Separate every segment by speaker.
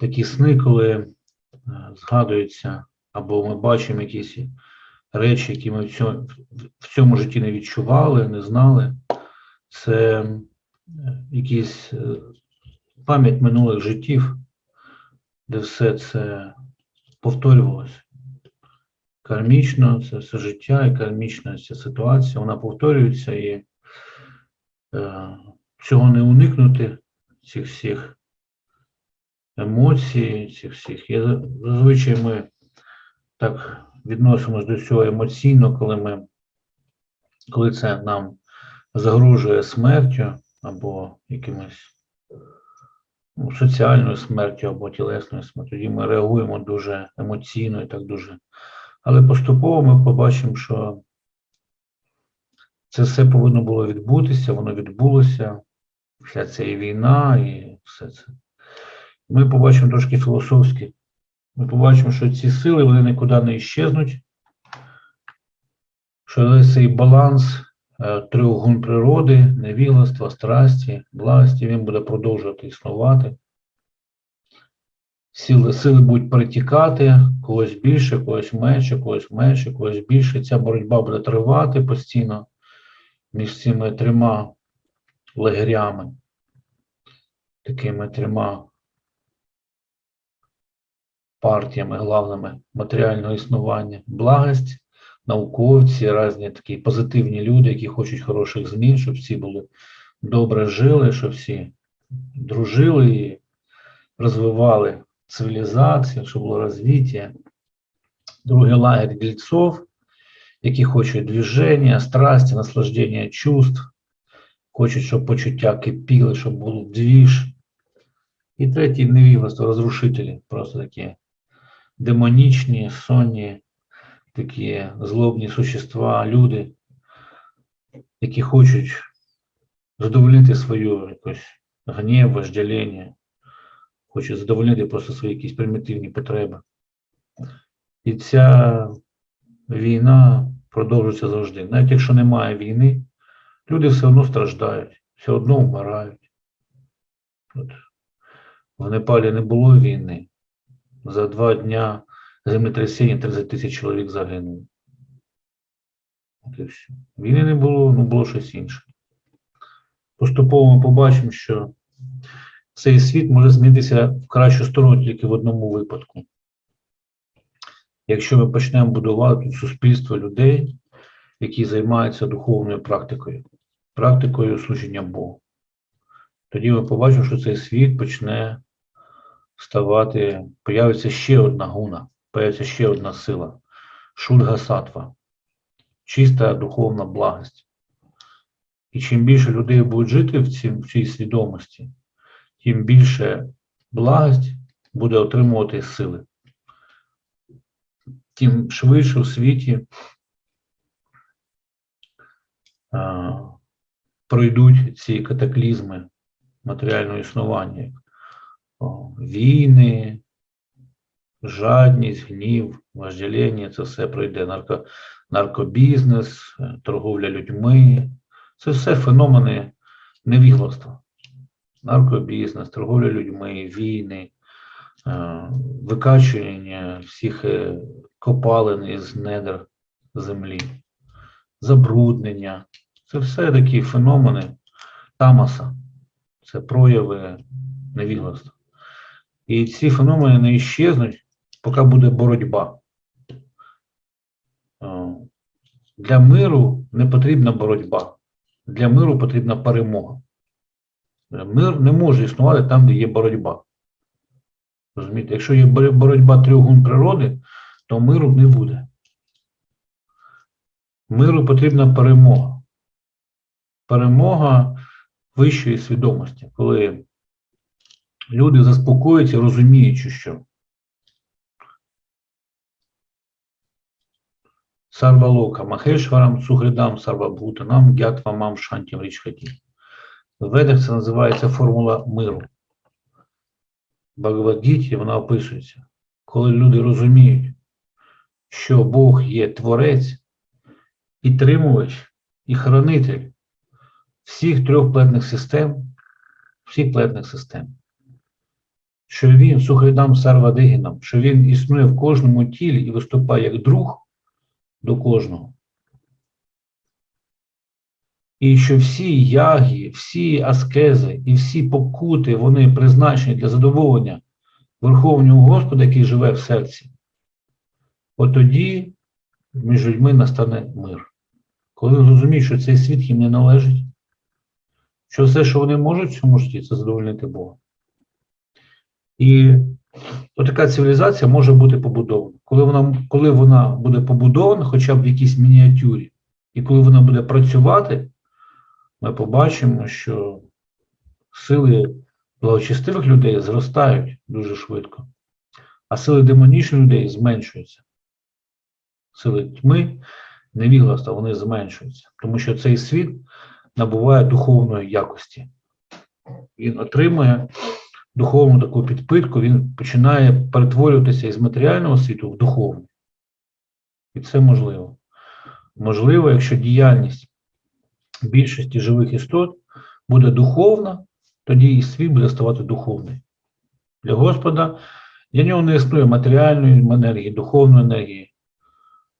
Speaker 1: такі сни, коли е, згадуються, або ми бачимо якісь речі, які ми в цьому, в цьому житті не відчували, не знали. Це е, якісь е, пам'ять минулих життів, де все це повторювалося. Кармічно, це все життя і кармічна ця ситуація, вона повторюється і е, цього не уникнути, цих всіх емоцій, цих всіх. Я, зазвичай ми так відносимось до цього емоційно, коли ми, коли це нам загрожує смертю або якимось ну, соціальною смертю або тілесною смертю, тоді ми реагуємо дуже емоційно і так дуже. Але поступово ми побачимо, що це все повинно було відбутися, воно відбулося, вся ця і війна, і все це. Ми побачимо трошки філософськи. Ми побачимо, що ці сили вони нікуди не іщезнуть, що цей баланс е, трьох гун природи, невігластва, страсті, благості, він буде продовжувати існувати. Сили, сили будуть перетікати, когось більше, когось менше, когось менше, когось більше. Ця боротьба буде тривати постійно між цими трьома лагерями, такими трьома партіями главними матеріального існування. Благость, науковці, різні такі позитивні люди, які хочуть хороших змін, щоб всі були добре жили, щоб всі дружили і розвивали цивілізацію, щоб було розвиття. Другий лагерь дільцов, які хочуть движення, страсті, наслаждення чувств, хочуть, щоб почуття кипіли, щоб був двіж. І третій невігластво, розрушителі, просто такі демонічні, сонні, такі злобні существа, люди, які хочуть задовольнити свою якось гнів, вождеління, хочуть задовольнити просто свої якісь примітивні потреби. І ця війна продовжується завжди. Навіть якщо немає війни, люди все одно страждають, все одно вмирають. От. В Непалі не було війни. За два дня землетрясіння 30 тисяч чоловік загинуло. Війни не було, ну було щось інше. Поступово ми побачимо, що цей світ може змінитися в кращу сторону тільки в одному випадку. Якщо ми почнемо будувати тут суспільство людей, які займаються духовною практикою, практикою служіння Богу, тоді ми побачимо, що цей світ почне ставати, появиться ще одна гуна, появиться ще одна сила шульга сатва, чиста духовна благость. І чим більше людей будуть жити в цій, в цій свідомості, тим більше благость буде отримувати сили. Тим швидше у світі а, пройдуть ці катаклізми матеріального існування, війни, жадність, гнів, вождеління, це все пройде нарко, наркобізнес, торговля людьми. Це все феномени невігластва. Наркобізнес, торговля людьми, війни, е, викачування всіх е, копалин із недр землі, забруднення. Це все такі феномени тамаса, це прояви невігластва. І ці феномени не іщезнуть, поки буде боротьба. Для миру не потрібна боротьба. Для миру потрібна перемога. Мир не може існувати там, де є боротьба. Розумієте, якщо є боротьба трьох природи, то миру не буде. Миру потрібна перемога. Перемога вищої свідомості, коли люди заспокоюються, розуміючи, що Сарвалока Махешварам Цугридам Сарвабхутанам Гятвамам Шантім Річхаті. В ведах це називається формула миру. В Бхагавадгіті вона описується. Коли люди розуміють, що Бог є творець, підтримувач і хранитель всіх трьох плетних систем, всіх плетних систем. Що він сухайдам сарвадигінам, що він існує в кожному тілі і виступає як друг до кожного. І що всі ягі, всі аскези і всі покути, вони призначені для задоволення Верховного Господа, який живе в серці. От тоді між людьми настане мир. Коли зрозуміють, що цей світ їм не належить, що все, що вони можуть в цьому житті, це задовольнити Бога. І така цивілізація може бути побудована. Коли вона, коли вона буде побудована, хоча б в якійсь мініатюрі, і коли вона буде працювати, ми побачимо, що сили благочестивих людей зростають дуже швидко, а сили демонічних людей зменшуються. Сили тьми, невігластва, вони зменшуються, тому що цей світ набуває духовної якості. Він отримує духовну таку підпитку, він починає перетворюватися із матеріального світу в духовний. І це можливо. Можливо, якщо діяльність більшості живих істот буде духовна, тоді і світ буде ставати духовний. Для Господа для нього не існує матеріальної енергії, духовної енергії.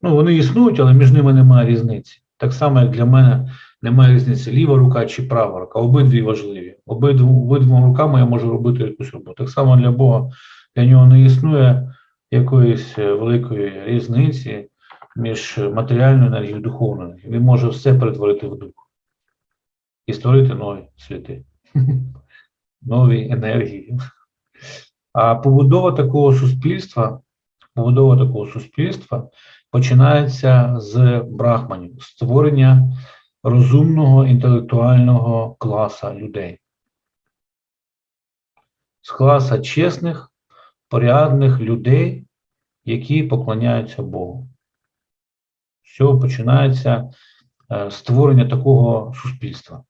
Speaker 1: Ну, вони існують, але між ними немає різниці. Так само, як для мене немає різниці ліва рука чи права рука. Обидві важливі. Обидву, обидвома руками я можу робити якусь роботу. Так само для Бога, для нього не існує якоїсь е, великої різниці між матеріальною енергією і духовною енергією. Він може все перетворити в дух і створити нові світи, нові енергії. А побудова такого суспільства, побудова такого суспільства починається з брахманів, створення розумного інтелектуального класа людей. З класа чесних, порядних людей, які поклоняються Богу. З цього починається е, створення такого суспільства,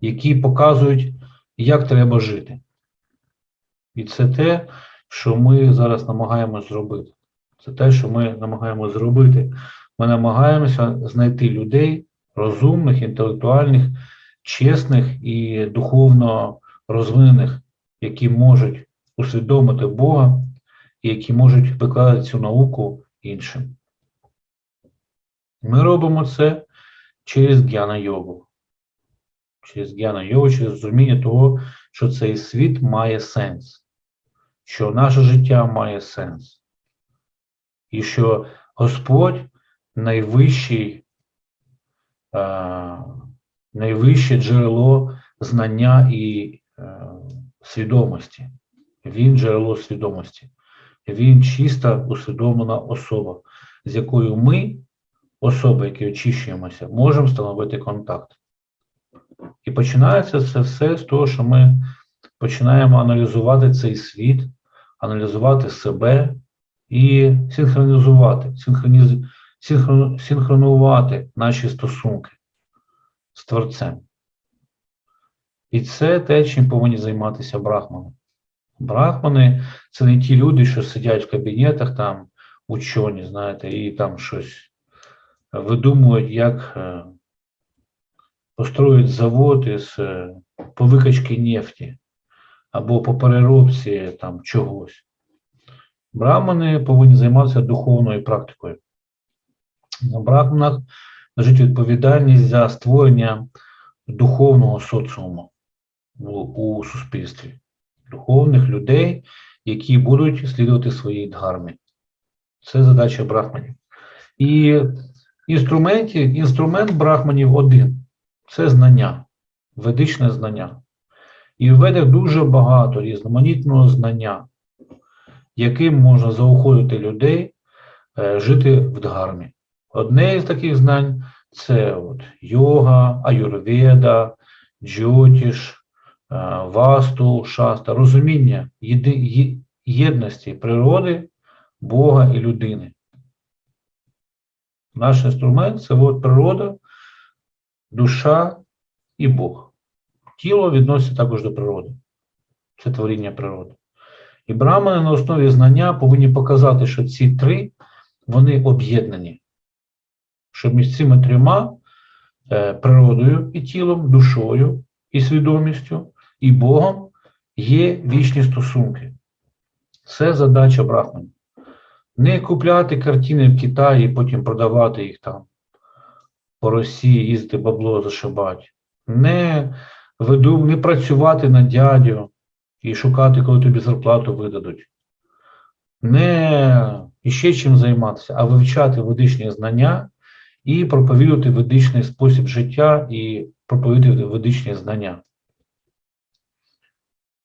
Speaker 1: які показують, як треба жити. І це те, що ми зараз намагаємося зробити. Це те, що ми намагаємося зробити. Ми намагаємося знайти людей розумних, інтелектуальних, чесних і духовно розвинених, які можуть усвідомити Бога і які можуть викладати цю науку іншим. Ми робимо це через гьяна йогу. Через гьяна йогу, через розуміння того, що цей світ має сенс, що наше життя має сенс. І що Господь найвищий, е, найвище джерело знання і е, свідомості. Він джерело свідомості. Він чиста усвідомлена особа, з якою ми, особи, які очищуємося, можемо встановити контакт. І починається це все з того, що ми починаємо аналізувати цей світ, аналізувати себе і синхронізувати, синхрониз, синхрон, синхронувати наші стосунки з Творцем. І це те, чим повинні займатися брахмани. Брахмани це не ті люди, що сидять в кабінетах там учені, знаєте, і там щось видумують, як е, построїть завод із е, по викачці нефті або по переробці там чогось. Брамани повинні займатися духовною практикою. На браманах лежить відповідальність за створення духовного соціуму у суспільстві, духовних людей, які будуть слідувати своїй дгармі. Це задача брахманів. І інструменті, інструмент брахманів один це знання, ведичне знання. І в ведах дуже багато різноманітного знання, яким можна заохотити людей е, жити в дгармі. Одне із таких знань це от йога, аюрведа, джотіш, е, васту, шаста, розуміння єдності природи, Бога і людини. Наш інструмент це от природа, душа і Бог. Тіло відноситься також до природи. Це творіння природи. І брамани на основі знання повинні показати, що ці три вони об'єднані. Що між цими трьома е, природою і тілом, душою і свідомістю, і Богом є вічні стосунки. Це задача Брахманів. Не купляти картини в Китаї і потім продавати їх там по Росії, їздити бабло зашибати. Не, виду, не працювати на дядю і шукати, коли тобі зарплату видадуть. Не іще чим займатися, а вивчати ведичні знання і проповідувати ведичний спосіб життя і проповідувати ведичні знання.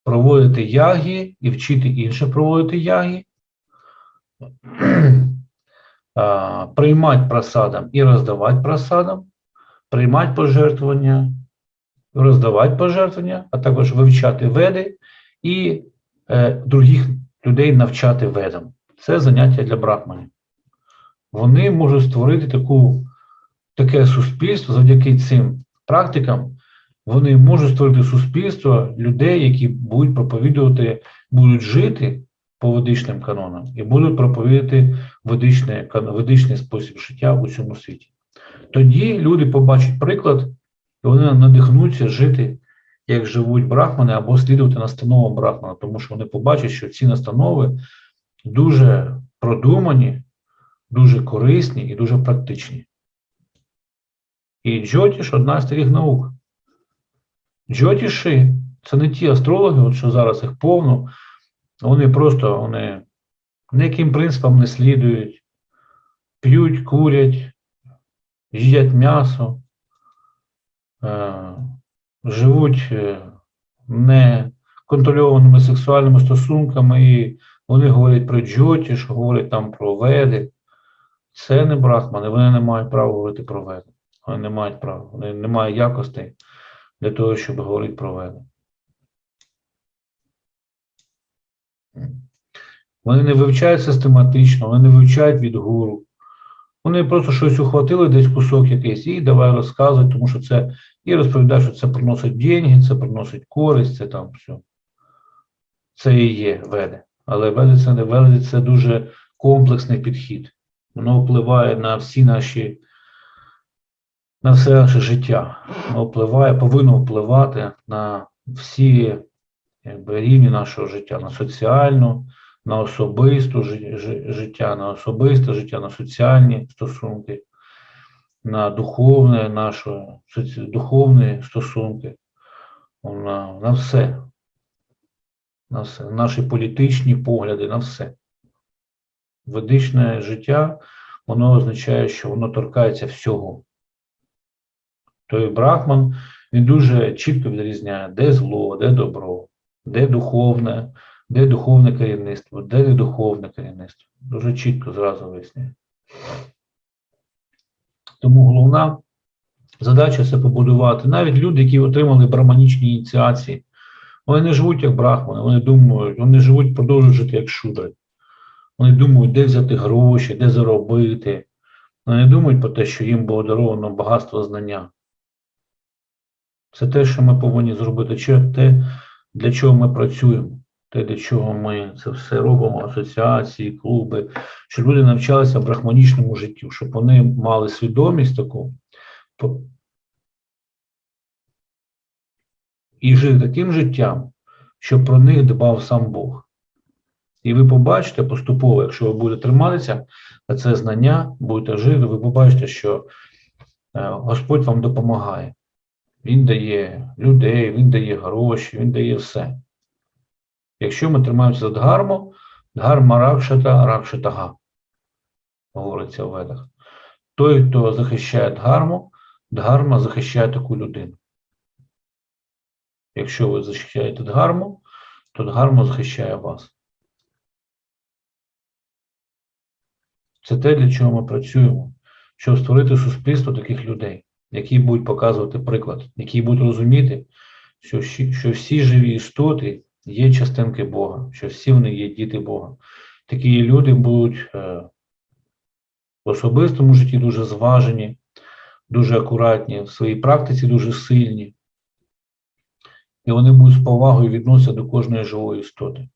Speaker 1: Проводити яги і вчити інших проводити яги, приймати просадам і роздавати просадам, приймати пожертвування, роздавати пожертвування, а також вивчати веди і е, других людей навчати ведам. Це заняття для брахманів. Вони можуть створити таку, таке суспільство завдяки цим практикам. Вони можуть створити суспільство людей, які будуть проповідувати, будуть жити по ведичним канонам і будуть проповідати ведичний, ведичний спосіб життя у цьому світі. Тоді люди побачать приклад, і вони надихнуться жити, як живуть брахмани, або слідувати настановам брахмана, тому що вони побачать, що ці настанови дуже продумані, дуже корисні і дуже практичні. І джотіш одна з таких наук. Джотіші це не ті астрологи, от що зараз їх повно, вони просто вони ніяким принципам не слідують, п'ють, курять, їдять м'ясо, е, живуть е, неконтрольованими сексуальними стосунками, і вони говорять про джотіш, говорять там про веди. Це не брахмани, вони не мають права говорити про веди. Вони не мають права, вони не мають якостей для того, щоб говорити про веди. Вони не вивчають систематично, вони не вивчають від гуру. Вони просто щось ухватили, десь кусок якийсь, і давай розказуй, тому що це і розповідають, що це приносить деньги, це приносить користь, це там все. Це і є веди. Але веди це не веди, це дуже комплексний підхід. Воно впливає на всі наші, на все наше життя. Впливає, повинно впливати на всі якби, рівні нашого життя, на соціальну, на особисту жи- жи- життя, на особисте життя, на соціальні стосунки, на духовне наше, духовні стосунки, на, на все. На все, наші політичні погляди, на все. Ведичне життя, воно означає, що воно торкається всього. Той Брахман, він дуже чітко відрізняє, де зло, де добро, де духовне, де духовне керівництво, де недуховне керівництво. Дуже чітко зразу виясняє. Тому головна задача це побудувати. Навіть люди, які отримали браманічні ініціації, вони не живуть як брахмани, вони думають, вони живуть, продовжують жити як шудри. Вони думають, де взяти гроші, де заробити. Вони не думають про те, що їм було даровано багатство знання. Це те, що ми повинні зробити, чи те, для чого ми працюємо, те, для чого ми це все робимо, асоціації, клуби, щоб люди навчалися брахманічному життю, щоб вони мали свідомість таку і жили таким життям, щоб про них дбав сам Бог. І ви побачите поступово, якщо ви будете триматися за це знання, будете жити, ви побачите, що е, Господь вам допомагає. Він дає людей, Він дає гроші, Він дає все. Якщо ми тримаємося за дгарму, дгарма ракшата, ракшатага, говориться в ведах. Той, хто захищає дгарму, дгарма захищає таку людину. Якщо ви захищаєте дгарму, то дгарма захищає вас. Це те, для чого ми працюємо, щоб створити суспільство таких людей, які будуть показувати приклад, які будуть розуміти, що що всі живі істоти є частинки Бога, що всі вони є діти Бога. Такі люди будуть е, в особистому житті дуже зважені, дуже акуратні, в своїй практиці дуже сильні. І вони будуть з повагою відноситися до кожної живої істоти.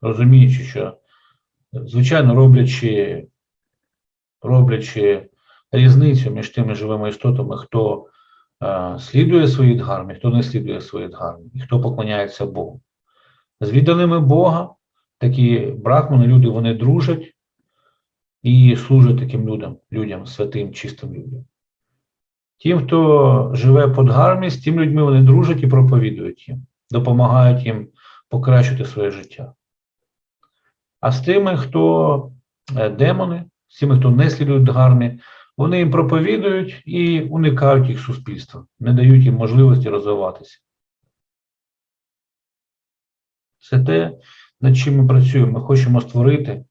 Speaker 1: Розуміючи, що звичайно, роблячи, роблячи різницю між тими живими істотами, хто е, слідує своїй дгармі, хто не слідує своїй дгармі, і хто поклоняється Богу. З відданими Бога такі брахмани, люди, вони дружать і служать таким людям, людям, святим, чистим людям. Тим, хто живе по дгармі, з тим людьми вони дружать і проповідують їм, допомагають їм покращити своє життя. А з тими, хто е, демони, з тими, хто не слідують дгармі, вони їм проповідують і уникають їх суспільства, не дають їм можливості розвиватися. Це те, над чим ми працюємо. Ми хочемо створити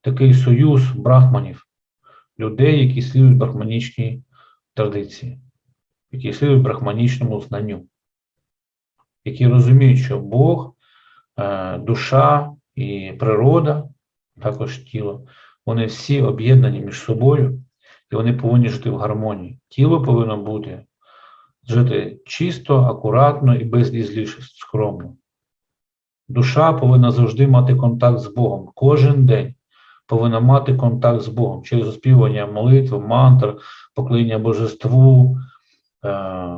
Speaker 1: такий союз брахманів, людей, які слідують брахманічній традиції, які слідують брахманічному знанню, які розуміють, що Бог, е, душа і природа, також тіло, вони всі об'єднані між собою, і вони повинні жити в гармонії. Тіло повинно бути жити чисто, акуратно і безлізліше, скромно. Душа повинна завжди мати контакт з Богом. Кожен день повинна мати контакт з Богом через оспівування молитв, мантр, поклоніння божеству, е,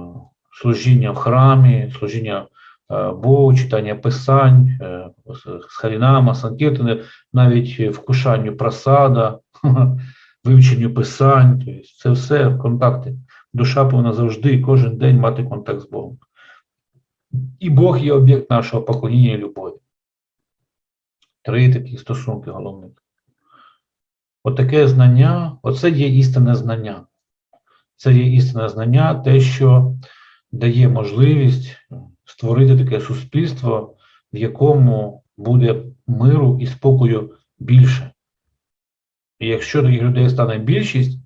Speaker 1: служіння в храмі, служіння е, Богу, читання писань, е, з харінама, санкіртани, навіть вкушанню просада, вивченню писань. Тобто це все контакти. Душа повинна завжди, кожен день мати контакт з Богом. І Бог є об'єкт нашого поклоніння і любові. Три такі стосунки головних. Отаке знання, оце є істинне знання. Це є істинне знання, те, що дає можливість створити таке суспільство, в якому буде миру і спокою більше. Якщо таких людей стане більшість,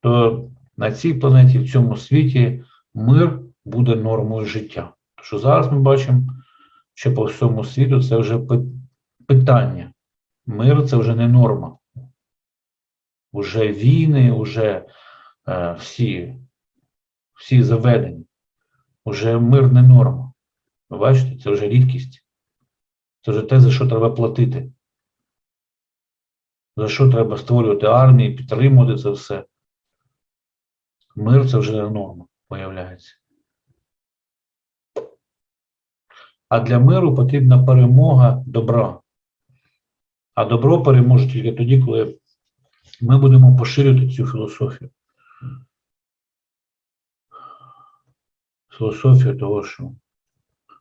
Speaker 1: то на цій планеті, в цьому світі, мир буде нормою життя. Тому що зараз ми бачимо, що по всьому світу це вже питання. Мир це вже не норма. Уже війни, уже е, всі, всі заведені. Уже мир не норма. Ви бачите, це вже рідкість. Це вже те, за що треба платити. За що треба створювати армії, підтримувати це все. Мир це вже норма, виявляється. А для миру потрібна перемога добра. А добро переможе тільки тоді, коли ми будемо поширювати цю філософію. Філософію того, що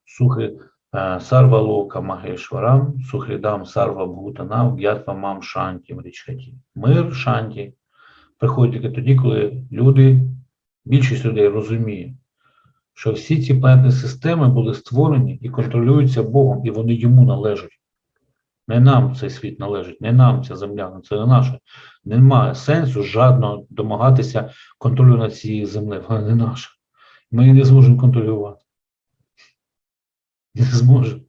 Speaker 1: сухи е, сарва лока магешварам, сухрідам сарва бхутанам, г'ятва мам шанті мрічаті. Мир шанті приходить тільки тоді, коли люди, більшість людей розуміє, що всі ці планетні системи були створені і контролюються Богом, і вони йому належать. Не нам цей світ належить, не нам ця земля, це не наше. Немає сенсу жадно домагатися контролю над цією землею, вона не наша. Ми її не зможемо контролювати. Не зможемо.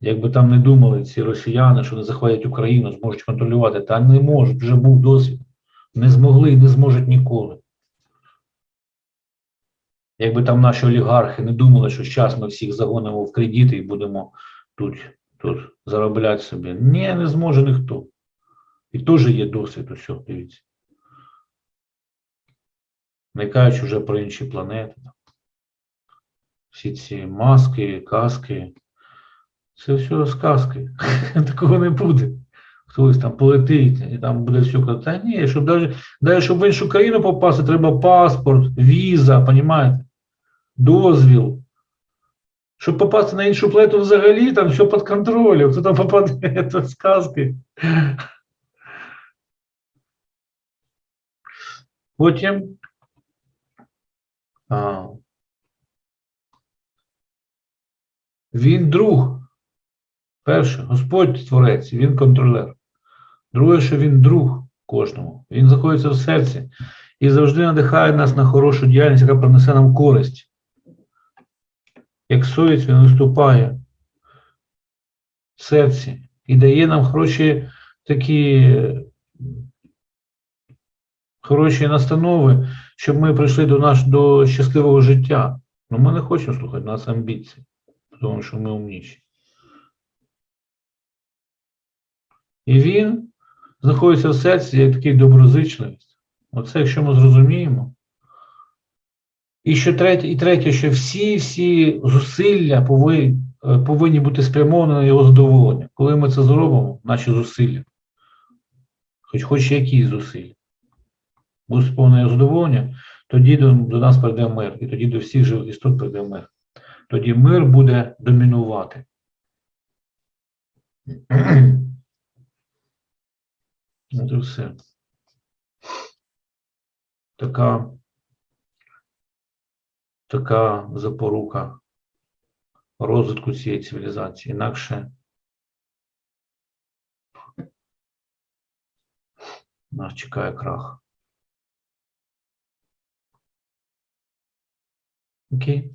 Speaker 1: Якби там не думали ці росіяни, що не захватять Україну, зможуть контролювати, та не можуть, вже був досвід. Не змогли і не зможуть ніколи. Якби там наші олігархи не думали, що зараз ми всіх загонимо в кредити і будемо тут, тут заробляти собі. Ні, не зможе ніхто. І теж є досвід усього, дивіться. Не кажучи вже про інші планети. Всі ці маски, каски. Це все сказки. Такого не буде. Хтось там полетить і там буде все. Та ні, щоб навіть, щоб в іншу країну попасти, треба паспорт, віза, понімаєте? Дозвіл. Щоб попасти на іншу планету взагалі, там все під контролем. Хто там попаде, це сказки. Потім він друг. Перше, Господь Творець, він контролер. Друге, що він друг кожному. Він знаходиться в серці і завжди надихає нас на хорошу діяльність, яка принесе нам користь. Як совість він виступає в серці і дає нам хороші такі хороші настанови, щоб ми прийшли до наш, до щасливого життя. Ну ми не хочемо слухати нас амбіції, тому що ми умніші. І він знаходиться в серці як такий доброзичливість. Оце, якщо ми зрозуміємо, І що третє, і третє, що всі всі зусилля повинні, повинні бути спрямовані на його задоволення. Коли ми це зробимо, наші зусилля, хоч хоч які зусилля, буде сповнене задоволення, тоді до, до нас прийде мир, і тоді до всіх живих істот прийде мир. Тоді мир буде домінувати. От і все. Така, така запорука розвитку цієї цивілізації. Інакше нас чекає крах. Окей.